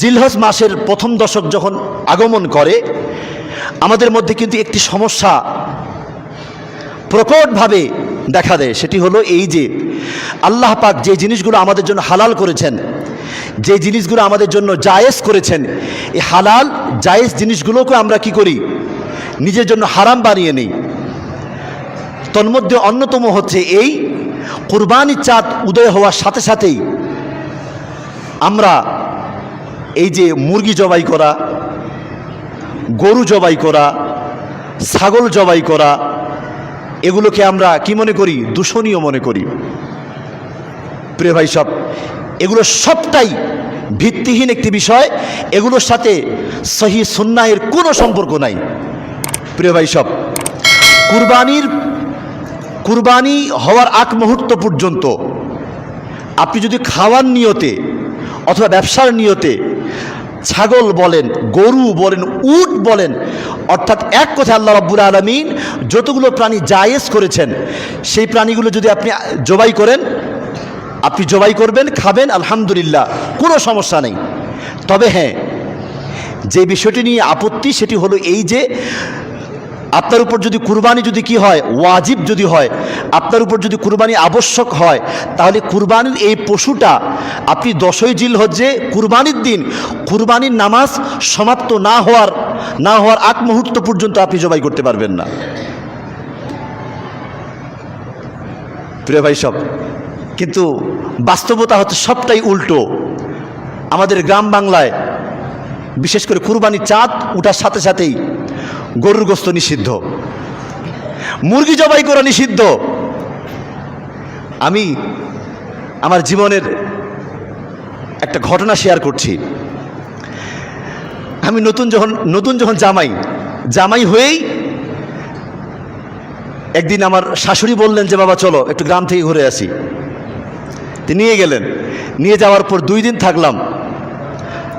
জিলহজ মাসের প্রথম দশক যখন আগমন করে, আমাদের মধ্যে কিন্তু একটি সমস্যা প্রকটভাবে দেখা দেয়। সেটি হলো এই যে, আল্লাহ পাক যে জিনিসগুলো আমাদের জন্য হালাল করেছেন, যে জিনিসগুলো আমাদের জন্য জায়েজ করেছেন, এই হালাল, জায়েজ জিনিসগুলোকে আমরা কি করি? নিজের জন্য হারাম বানিয়ে নেই। তন্মধ্যে অন্যতম হচ্ছে এই, কুরবানির চাঁদ উদয় হওয়ার সাথে সাথেই আমরা এই যে মুরগি জবাই করা, গরু জবাই করা, ছাগল জবাই করা, এগুলোকে আমরা কি মনে করি? দূষণীয় মনে করি। প্রিয় ভাই সব, এগুলো সবটাই ভিত্তিহীন একটি বিষয়। এগুলোর সাথে সহি সুন্নাহের কোনো সম্পর্ক নাই। প্রিয় ভাই সব, কুরবানির, কুরবানি হওয়ার আগ মুহূর্ত পর্যন্ত আপনি যদি খাওয়ার নিয়তে অথবা ব্যবসার নিয়তে ছাগল বলেন, গরু বলেন, উট বলেন, অর্থাৎ এক কথা আল্লাহ রব্বুল আলমিন যতগুলো প্রাণী জায়েজ করেছেন, সেই প্রাণীগুলো যদি আপনি জবাই করেন, আপনি জবাই করবেন, খাবেন, আলহামদুলিল্লাহ, কোনো সমস্যা নেই। তবে হ্যাঁ যে বিষয়টি নিয়ে আপত্তি, সেটি হলো এই যে আপনার উপর যদি কুরবানি যদি কি হয়, ওয়াজিব যদি হয়, আপনার উপর যদি কুরবানি আবশ্যক হয়, তাহলে কুরবানির এই পশুটা, আপনি দশই জিল হচ্ছে কুরবানির দিন, কুরবানির নামাজ সমাপ্ত না হওয়ার না হওয়ার আগ মুহূর্ত পর্যন্ত আপনি জবাই করতে পারবেন না। প্রিয় ভাই সব, কিন্তু বাস্তবতা হচ্ছে সবটাই উল্টো। আমাদের গ্রাম বাংলায় বিশেষ করে কুরবানির চাঁদ উঠার সাথে সাথেই গরুর গোস্ত নিষিদ্ধ। মুরগি জবাই করা নিষিদ্ধ। আমি আমার জীবনের একটা ঘটনা শেয়ার করছি। আমি নতুন যখন নতুন যখন জামাই জামাই হয়েই একদিন আমার শাশুড়ি বললেন যে, বাবা, চলো, একটু গ্রাম থেকে ঘুরে আসি। নিয়ে গেলেন। নিয়ে যাওয়ার পর দুই দিন থাকলাম।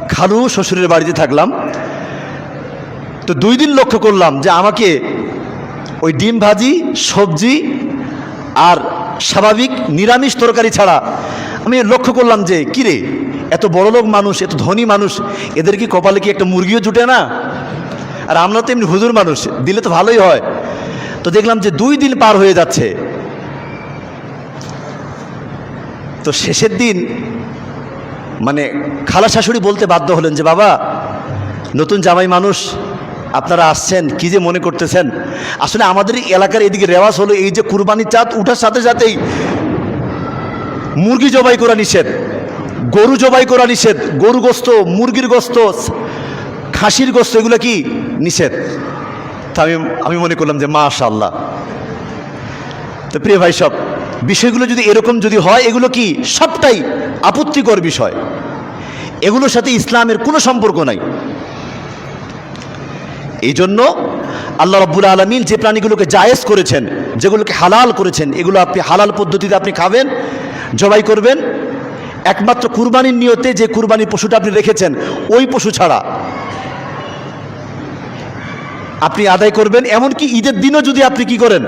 খালু শ্বশুরের বাড়িতে থাকলাম। তো দুই দিন লক্ষ্য করলাম যে আমাকে ওই ডিম ভাজি, সবজি আর স্বাভাবিক নিরামিষ তরকারি ছাড়া আমি লক্ষ্য করলাম যে, কিরে, এত বড় লোক মানুষ, এত ধনী মানুষ, এদের কি কপালে কি একটা মুরগিও জুটে না? আর আমরা তো এমনি হুজুর মানুষ, দিলে তো ভালোই হয়। তো দেখলাম যে দুই দিন পার হয়ে যাচ্ছে। তো শেষের দিন মানে খালা শাশুড়ি বলতে বাধ্য হলেন যে, বাবা, নতুন জামাই মানুষ আপনারা আসছেন, কি যে মনে করতেছেন? আসলে আমাদের এলাকার এদিকে রেওয়াজ হলো এই যে কুরবানি চাঁদ, উঠার সাথে সাথেই মুরগি জবাই করা নিষেধ, গরু জবাই করা নিষেধ, গরু গোস্ত, মুরগির গোস্ত, খাসির গোস্ত, এগুলো কি নিষেধ? তা আমি আমি মনে করলাম যে মাশাল্লাহ তো প্রিয় ভাই সব, বিষয়গুলো যদি এরকম যদি হয়, এগুলো কি সবটাই আপত্তিকর বিষয়? এগুলোর সাথে ইসলামের কোনো সম্পর্ক নাই। এই জন্য আল্লাহ রব্বুল আলমিন যে প্রাণীগুলোকে জায়েজ করেছেন, যেগুলোকে হালাল করেছেন, এগুলো আপনি হালাল পদ্ধতিতে আপনি খাবেন, জবাই করবেন। একমাত্র কুরবানির নিয়তে যে কুরবানির পশুটা আপনি রেখেছেন, ওই পশু ছাড়া আপনি আদায় করবেন। এমনকি ঈদের দিনও যদি আপনি কি করেন,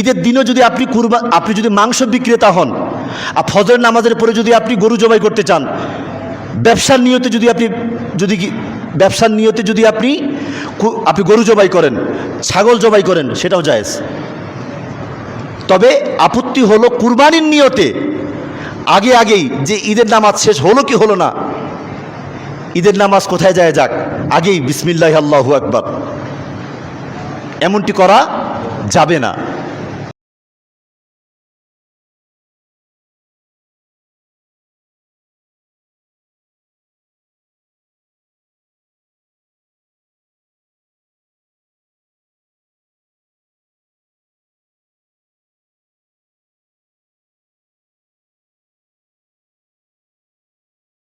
ঈদের দিনও যদি আপনি কুরবা, আপনি যদি মাংস বিক্রেতা হন, আর ফজর নামাজের পরে যদি আপনি গরু জবাই করতে চান, ব্যবসার নিয়তে যদি আপনি, যদি ব্যবসার নিয়তে যদি আপনি আপনি গরু জবাই করেন, ছাগল জবাই করেন, সেটাও জায়েজ। তবে আপত্তি হলো কুরবানির নিয়তে, আগে আগেই যে ঈদের নামাজ শেষ হলো কি হলো না, ঈদের নামাজ কোথায় যায় যাক, আগেই বিসমিল্লাহ আল্লাহু আকবার। এমনটি করা যাবে না।